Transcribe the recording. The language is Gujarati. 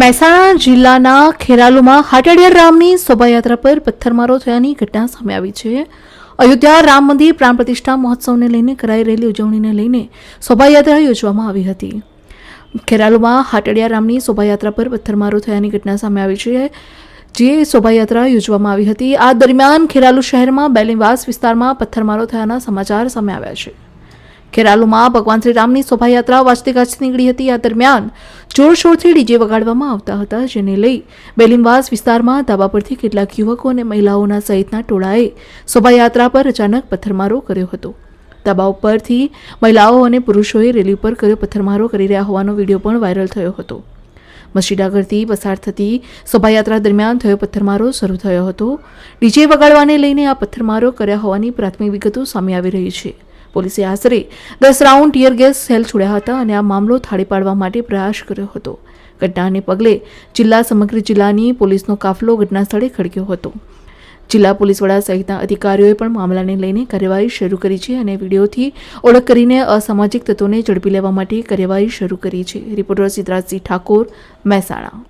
મહેસાણા જિલ્લાના ખેરાલુમાં હાટડિયા રામની શોભાયાત્રા પર પથ્થરમારો થયાની ઘટના સામે આવી છે. અયોધ્યા રામ મંદિર પ્રાણ પ્રતિષ્ઠા મહોત્સવને લઈને કરાઈ રહેલી ઉજવણીને લઈને શોભાયાત્રા યોજવામાં આવી હતી. ખેરાલુમાં હાટડિયા રામની શોભાયાત્રા પર પથ્થરમારો થયાની ઘટના સામે આવી છે, જે શોભાયાત્રા યોજવામાં આવી હતી. આ દરમિયાન ખેરાલુ શહેરમાં બેલીવાસ વિસ્તારમાં પથ્થરમારો થયાના સમાચાર સામે આવ્યા છે. ખેરાલુમાં ભગવાન શ્રી રામની શોભાયાત્રા વાજતે ગાજતે નીકળી હતી. આ દરમિયાન જોરશોરથી ડીજે વગાડવામાં આવતા હતા, જેને લઈ બેલીમવાસ વિસ્તારમાં ધાબા પરથી કેટલાક યુવકો અને મહિલાઓના સહિતના ટોળાએ શોભાયાત્રા પર અચાનક પથ્થરમારો કર્યો હતો. ધાબા ઉપરથી મહિલાઓ અને પુરુષોએ રેલી ઉપર કર્યો પથ્થરમારો કરી રહ્યા હોવાનો વીડિયો પણ વાયરલ થયો હતો. મસ્જિદ આગળથી પસાર થતી શોભાયાત્રા દરમિયાન થયો પથ્થરમારો શરૂ થયો હતો. ડીજે વગાડવાને લઈને આ પથ્થરમારો કર્યા હોવાની પ્રાથમિક વિગતો સામે આવી રહી છે. પોલીસે આશરે દસ રાઉન્ડ ટીયર ગેસ સેલ છોડ્યા હતા અને આ મામલો થાળી પાડવા માટે પ્રયાસ કર્યો હતો. ઘટનાને પગલે જિલ્લા સમગ્ર જિલ્લાની પોલીસનો કાફલો ઘટના સ્થળે ખડક્યો હતો. જિલ્લા પોલીસ વડા સહિતના અધિકારીઓએ પણ મામલાને લઈને કાર્યવાહી શરૂ કરી છે અને વિડીયોથી ઓળખ કરીને અસામાજિક તત્વોને ઝડપી લેવા માટે કાર્યવાહી શરૂ કરી છે. રિપોર્ટર સિદ્ધરાજસિંહ ઠાકોર, મહેસાણા.